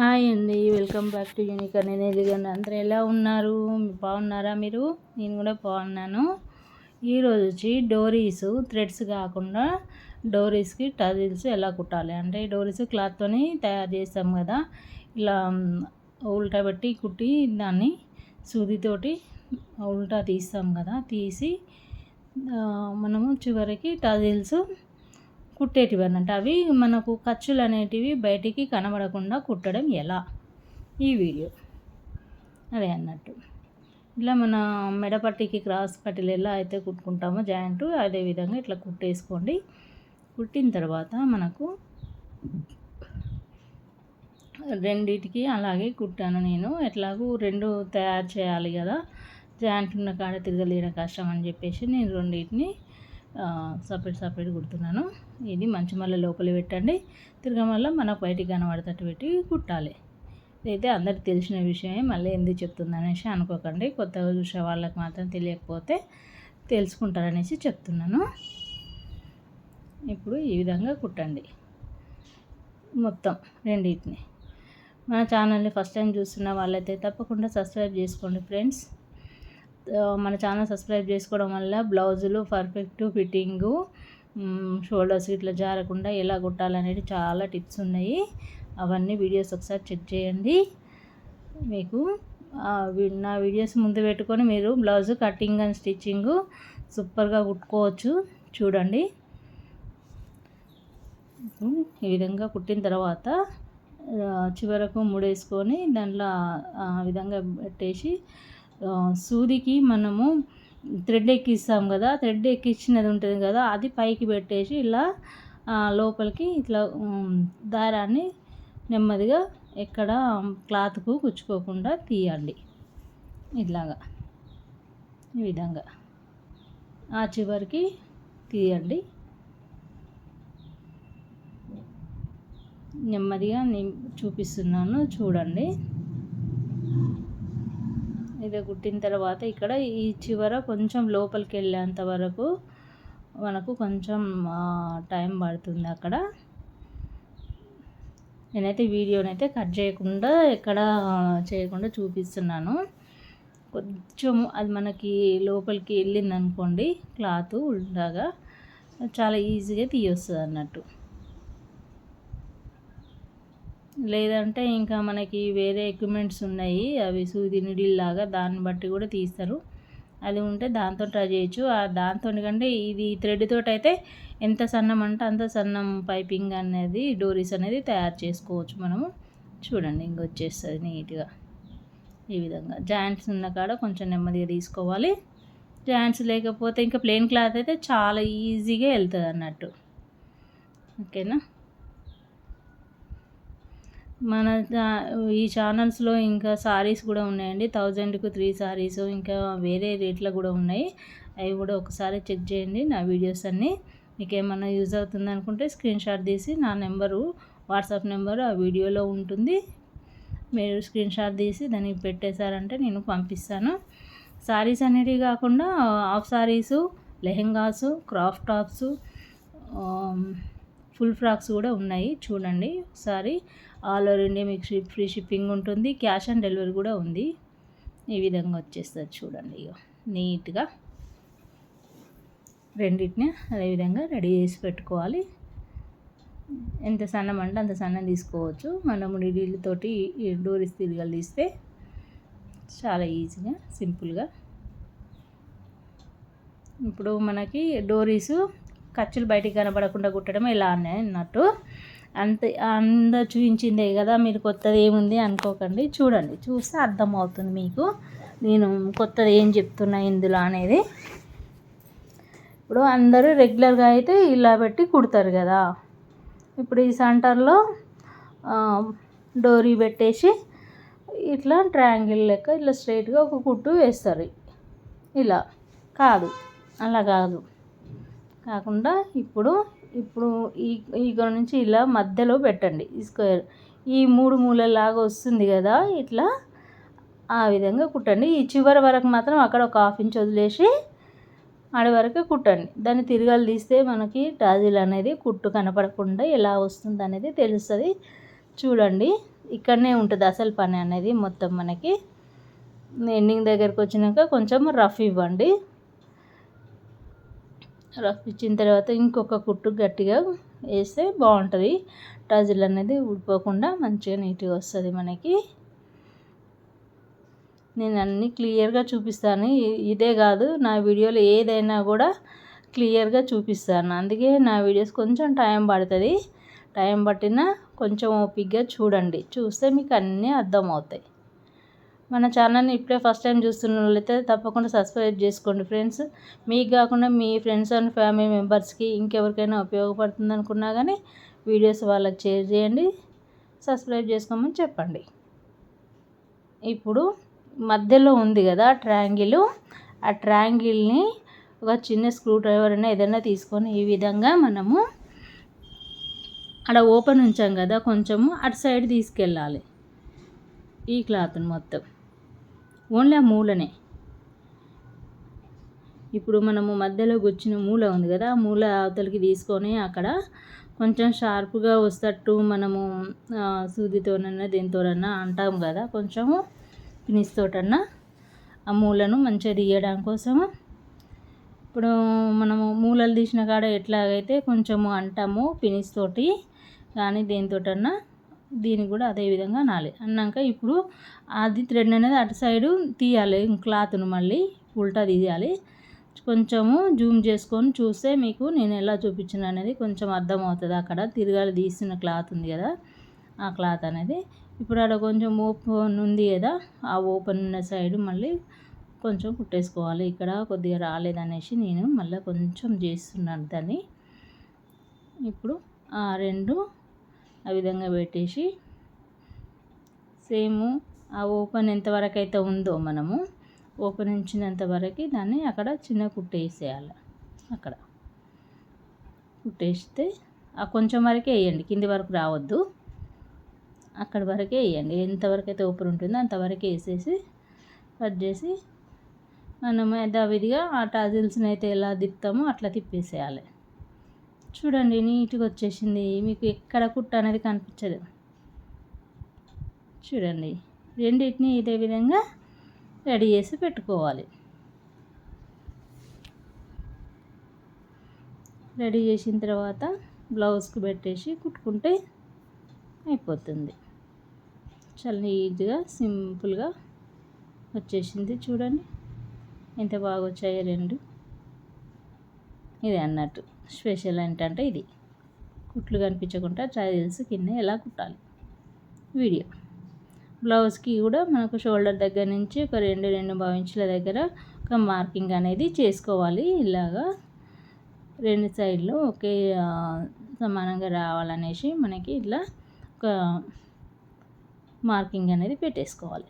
Hi అండి welcome back to unique అని ఎదిగండి అందరూ ఎలా ఉన్నారు? బాగున్నారా మీరు? నేను కూడా బాగున్నాను. ఈరోజు వచ్చి డోరీస్ థ్రెడ్స్ కాకుండా డోరీస్కి టజిల్స్ ఎలా కుట్టాలి? అంటే డోరీస్ క్లాత్తోని తయారు చేస్తాం కదా. ఇలా ఉల్టా పెట్టి కుట్టి దాన్ని సూదితోటి ఉల్టా తీస్తాం కదా. తీసి మనము చివరికి టజిల్స్ కుట్టేటివి అన్నట్టు అవి మనకు ఖర్చులు అనేటివి బయటికి కనబడకుండా కుట్టడం ఎలా? ఈ వీడియో. అదే అన్నట్టు. ఇట్లా మన మెడపట్టికి క్రాస్ పట్టీలు ఎలా అయితే కుట్టుకుంటామో జాయింట్ అదేవిధంగా ఇట్లా కుట్టేసుకోండి. కుట్టిన తర్వాత మనకు రెండిటికి అలాగే కుట్టాను నేను. ఎట్లాగూ రెండు తయారు చేయాలి కదా. జాయింట్ ఉన్న కాడ తిరగలేని కష్టం అని చెప్పేసి నేను రెండింటిని సపరేట్ సపరేట్ కుడుతున్నాను. ఇది మంచి మళ్ళీ లోపల పెట్టండి. తిరగమల్ల మనకు బయటికి కనబడతట్టు పెట్టి కుట్టాలి. ఇదైతే అందరికి తెలిసిన విషయమే. మళ్ళీ ఎందుకు చెప్తుంది అనేసి అనుకోకండి. కొత్తగా చూసే వాళ్ళకి మాత్రం తెలియకపోతే తెలుసుకుంటారనేసి చెప్తున్నాను. ఇప్పుడు ఈ విధంగా కుట్టండి. మొత్తం రెండింటిని. మన ఛానల్ని ఫస్ట్ టైం చూస్తున్న వాళ్ళైతే తప్పకుండా సబ్స్క్రైబ్ చేసుకోండి ఫ్రెండ్స్. మన ఛానల్ సబ్స్క్రైబ్ చేసుకోవడం వల్ల బ్లౌజులు పర్ఫెక్ట్ ఫిట్టింగు షోల్డర్స్ ఇట్లా జారకుండా ఎలా కుట్టాలనేది చాలా టిప్స్ ఉన్నాయి. అవన్నీ వీడియోస్ ఒకసారి చెక్ చేయండి. మీకు నా వీడియోస్ ముందు పెట్టుకొని మీరు బ్లౌజ్ కటింగ్ అండ్ స్టిచ్చింగ్ సూపర్గా కుట్టుకోవచ్చు. చూడండి. ఈ విధంగా కుట్టిన తర్వాత చివరకు ముడేసుకొని దాంట్లో ఆ విధంగా పెట్టేసి సూదికి మనము థ్రెడ్ ఎక్కిస్తాం కదా థ్రెడ్ ఎక్కించినది ఉంటుంది కదా అది పైకి పెట్టేసి ఇలా లోపలికి ఇట్లా దారాన్ని నెమ్మదిగా ఎక్కడ క్లాత్కు కుచ్చుకోకుండా తీయండి. ఇట్లాగా. ఈ విధంగా. ఆ చివరికి తీయండి. నెమ్మదిగా నేను చూపిస్తున్నాను చూడండి. ఇది కుట్టిన తర్వాత ఇక్కడ ఈ చివర కొంచెం లోపలికి వెళ్ళేంత వరకు మనకు కొంచెం టైం పడుతుంది అక్కడ. నేనైతే వీడియోనైతే కట్ చేయకుండా ఎక్కడ చేయకుండా చూపిస్తున్నాను. కొంచెం అది మనకి లోపలికి వెళ్ళింది అనుకోండి క్లాత్ ఉండగా చాలా ఈజీగా తీయొస్తుంది అన్నట్టు లేదంటే ఇంకా మనకి వేరే ఎక్విప్మెంట్స్ ఉన్నాయి. అవి సూది లాగా దాన్ని బట్టి కూడా తీస్తారు. అది ఉంటే దాంతో ట్రై చేయొచ్చు. దాంతో కంటే ఇది థ్రెడ్ తోటి అయితే ఎంత సన్నం అంటే అంత సన్నం పైపింగ్ అనేది డోరీస్ అనేది తయారు చేసుకోవచ్చు మనము. చూడండి ఇంక వచ్చేస్తుంది నీట్గా. ఈ విధంగా. జాయింట్స్ ఉన్న కాడ కొంచెం నెమ్మదిగా తీసుకోవాలి. జాయింట్స్ లేకపోతే ఇంకా ప్లెయిన్ క్లాత్ అయితే చాలా ఈజీగా వెళ్తుంది అన్నట్టు ఓకేనా? మన ఈ ఛానల్స్లో ఇంకా సారీస్ కూడా ఉన్నాయండి. థౌజండ్కు త్రీ సారీస్ ఇంకా వేరే రేట్లో కూడా ఉన్నాయి. అవి కూడా ఒకసారి చెక్ చేయండి నా వీడియోస్ అన్నీ. మీకు ఏమైనా యూజ్ అవుతుంది అనుకుంటే స్క్రీన్ షాట్ తీసి నా నెంబరు వాట్సాప్ నెంబరు ఆ వీడియోలో ఉంటుంది. మీరు స్క్రీన్ షాట్ తీసి దానికి పెట్టేశారంటే నేను పంపిస్తాను. సారీస్ అనేటివి కాకుండా half saris lehengas craft tops full frocks కూడా ఉన్నాయి. చూడండి ఒకసారి. ఆల్ ఓవర్ ఇండియా మీకు ఫ్రీ షిప్పింగ్ ఉంటుంది. క్యాష్ ఆన్ డెలివరీ కూడా ఉంది. ఈ విధంగా వచ్చేస్తుంది చూడండి ఇక నీట్గా రెండింటిని అదేవిధంగా రెడీ చేసి పెట్టుకోవాలి. ఎంత సన్నం అంటే అంత సన్నం తీసుకోవచ్చు. మనము నీళ్ళతోటి డోరీస్ తిరగలు తీస్తే చాలా ఈజీగా సింపుల్గా. ఇప్పుడు మనకి డోరీసు ఖర్చులు బయటికి కనబడకుండా కుట్టడం ఎలా అన్నట్టు. అంత అంద చూపించిందే కదా మీరు కొత్తది ఏముంది అనుకోకండి. చూడండి చూస్తే అర్థమవుతుంది మీకు. నేను కొత్తది ఏం చెప్తున్నా ఇందులో అనేది. ఇప్పుడు అందరూ రెగ్యులర్గా అయితే ఇలా పెట్టి కుడతారు కదా. ఇప్పుడు ఈ సెంటర్లో డోరీ పెట్టేసి ఇట్లా ట్రయాంగిల్ లెక్క ఇట్లా స్ట్రైట్గా ఒక కుట్టు వేస్తారు. ఇలా కాదు అలా కాదు. కాకుండా ఇప్పుడు ఇప్పుడు ఈ ఇక్కడ నుంచి ఇలా మధ్యలో పెట్టండి. ఈ స్క్వేర్ ఈ మూడు మూలలాగా వస్తుంది కదా ఇట్లా ఆ విధంగా కుట్టండి. ఈ చివరి వరకు మాత్రం అక్కడ ఒక హాఫ్ ఇంచ్ వదిలేసి ఆడి వరకు కుట్టండి. దాన్ని తిరగలు తీస్తే మనకి టాజిల్ అనేది కుట్టు కనపడకుండా ఎలా వస్తుంది అనేది తెలుస్తుంది. చూడండి ఇక్కడనే ఉంటుంది అసలు పని అనేది మొత్తం మనకి. ఎండింగ్ దగ్గరకు వచ్చినాక కొంచెం రఫ్ ఇవ్వండి. రఫ్ ఇచ్చిన తర్వాత ఇంకొక కుట్టు గట్టిగా వేస్తే బాగుంటుంది. టజిల్ అనేది ఊడిపోకుండా మంచిగా నీట్గా వస్తుంది మనకి. నేను అన్నీ క్లియర్గా చూపిస్తాను. ఇదే కాదు నా వీడియోలో ఏదైనా కూడా క్లియర్గా చూపిస్తాను. అందుకే నా వీడియోస్ కొంచెం టైం పడుతుంది. టైం పట్టినా కొంచెం ఓపిక్గా చూడండి. చూస్తే మీకు అన్నీ అర్థమవుతాయి. మన ఛానల్ని ఇప్పుడే ఫస్ట్ టైం చూస్తున్న వాళ్ళైతే తప్పకుండా సబ్స్క్రైబ్ చేసుకోండి ఫ్రెండ్స్. మీకు కాకుండా మీ ఫ్రెండ్స్ అండ్ ఫ్యామిలీ మెంబర్స్కి ఇంకెవరికైనా ఉపయోగపడుతుంది అనుకున్నా కానీ వీడియోస్ వాళ్ళకి షేర్ చేయండి సబ్స్క్రైబ్ చేసుకోమని చెప్పండి. ఇప్పుడు మధ్యలో ఉంది కదా ట్రయాంగిల్ ఆ ట్రయాంగిల్ని ఒక చిన్న స్క్రూ డ్రైవర్ అయినా ఏదైనా తీసుకొని ఈ విధంగా మనము అక్కడ ఓపెన్ ఉంచాం కదా కొంచెము అటు సైడ్ తీసుకెళ్ళాలి ఈ క్లాత్ని మొత్తం. ఓన్లీ ఆ మూలనే. ఇప్పుడు మనము మధ్యలో గుచ్చిన మూల ఉంది కదా ఆ మూల అవతలికి తీసుకొని అక్కడ కొంచెం షార్ప్గా వస్తట్టు మనము సూదితోనన్నా దీంతోనన్నా అంటాం కదా కొంచెము పినిస్తోటన్నా ఆ మూలను మంచిగా తీయడం కోసము. ఇప్పుడు మనము మూలలు తీసిన కాడ ఎట్లాగైతే కొంచెము అంటాము పినిస్తోటి కానీ దేనితోటన్నా దీనికి కూడా అదే విధంగా అనాలి అన్నాక ఇప్పుడు అది థ్రెడ్ అనేది అటు సైడు తీయాలి క్లాత్ను మళ్ళీ ఉల్టా తీయాలి. కొంచెము జూమ్ చేసుకొని చూస్తే మీకు నేను ఎలా చూపించిన అనేది కొంచెం అర్థమవుతుంది. అక్కడ తిరగాలి తీసిన క్లాత్ ఉంది కదా ఆ క్లాత్ అనేది. ఇప్పుడు అక్కడ కొంచెం ఓపెన్ ఉంది కదా ఆ ఓపెన్ ఉన్న సైడ్ మళ్ళీ కొంచెం కుట్టేసుకోవాలి. ఇక్కడ కొద్దిగా రాలేదనేసి నేను మళ్ళీ కొంచెం చేస్తున్నాను దాన్ని. ఇప్పుడు ఆ రెండు ఆ విధంగా పెట్టేసి సేమ్ ఆ ఓపెన్ ఎంతవరకు అయితే ఉందో మనము ఓపెన్ ఉంచినంత వరకు దాన్ని అక్కడ చిన్న కుట్టేసేయాలి అక్కడ కుట్టేస్తే ఆ కొంచెం వరకే వేయండి. కింది వరకు రావద్దు. అక్కడ వరకే వేయండి. ఎంతవరకు అయితే ఓపెన్ ఉంటుందో అంతవరకు వేసేసి కట్ చేసి మనం యథావిధిగా ఆ టాజిల్స్ని అయితే ఎలా తిప్పుతామో అట్లా తిప్పేసేయాలి. చూడండి నీట్గా వచ్చేసింది. మీకు ఎక్కడ కుట్ట అనేది కనిపించదు. చూడండి రెండింటిని ఇదే విధంగా రెడీ చేసి పెట్టుకోవాలి. రెడీ చేసిన తర్వాత బ్లౌజ్కి పెట్టేసి కుట్టుకుంటే అయిపోతుంది. చాలా నీట్గా సింపుల్గా వచ్చేసింది చూడండి. ఎంత బాగా వచ్చాయో రెండు. ఇది అన్నట్టు. స్పెషల్ ఏంటంటే ఇది. కుట్లు కనిపించకుండా ట్రైల్స్ కింద ఎలా కుట్టాలి? వీడియో. బ్లౌజ్కి కూడా మనకు షోల్డర్ దగ్గర నుంచి ఒక రెండు రెండు భావించుల దగ్గర ఒక మార్కింగ్ అనేది చేసుకోవాలి. ఇలాగా రెండు సైడ్లు ఒకే సమానంగా రావాలనేసి మనకి ఇట్లా ఒక మార్కింగ్ అనేది పెట్టేసుకోవాలి.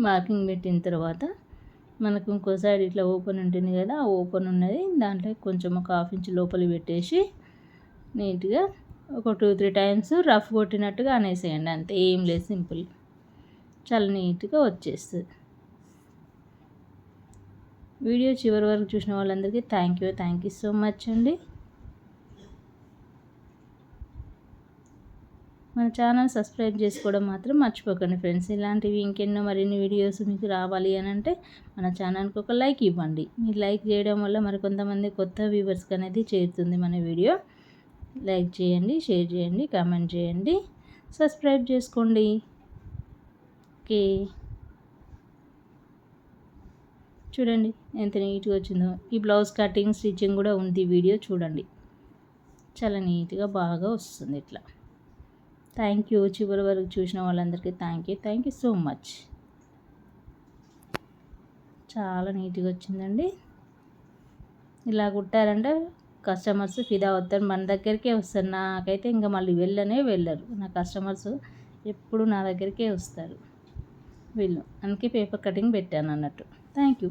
మార్కింగ్ పెట్టిన తర్వాత మనకు ఇంకో సైడ్ ఇట్లా ఓపెన్ ఉంటుంది కదా ఆ ఓపెన్ ఉన్నది. దాంట్లో కొంచెం ఒక హాఫ్ ఇంచ్ లోపలి పెట్టేసి నీట్గా ఒక టూ త్రీ టైమ్స్ రఫ్ కొట్టినట్టుగా అనేసేయండి. అంతే ఏం లేదు సింపుల్. చాలా నీట్గా వచ్చేస్తుంది. వీడియో చివరి వరకు చూసిన వాళ్ళందరికీ thank you. Thank you so much అండి. మన ఛానల్ సబ్స్క్రైబ్ చేసుకోవడం మాత్రం మర్చిపోకండి ఫ్రెండ్స్. ఇలాంటివి ఇంకెన్నో మరిన్ని వీడియోస్ మీకు రావాలి అని అంటే మన ఛానల్కి ఒక లైక్ ఇవ్వండి. మీరు లైక్ చేయడం వల్ల మరికొంతమంది కొత్త వ్యూవర్స్కి అనేది చేరుతుంది మన వీడియో. లైక్ చేయండి షేర్ చేయండి కామెంట్ చేయండి. సబ్స్క్రైబ్ చేసుకోండి. ఓకే. చూడండి ఎంత నీట్గా వచ్చిందో. ఈ బ్లౌజ్ కటింగ్ స్టిచ్చింగ్ కూడా ఉంది వీడియో చూడండి. చాలా నీట్గా బాగా వస్తుంది ఇట్లా. Thank you. చివరి వరకు చూసిన వాళ్ళందరికీ thank you. Thank you so much. చాలా నీట్గా వచ్చిందండి. ఇలా కుట్టారంటే కస్టమర్స్ ఫిదా అవుతారు. మన దగ్గరికే వస్తారు. నాకైతే ఇంకా మళ్ళీ వెళ్ళనే వెళ్ళరు. నా కస్టమర్స్ ఎప్పుడు నా దగ్గరికే వస్తారు. వీళ్ళు. అందుకే పేపర్ కటింగ్ పెట్టాను అన్నట్టు థ్యాంక్ యూ.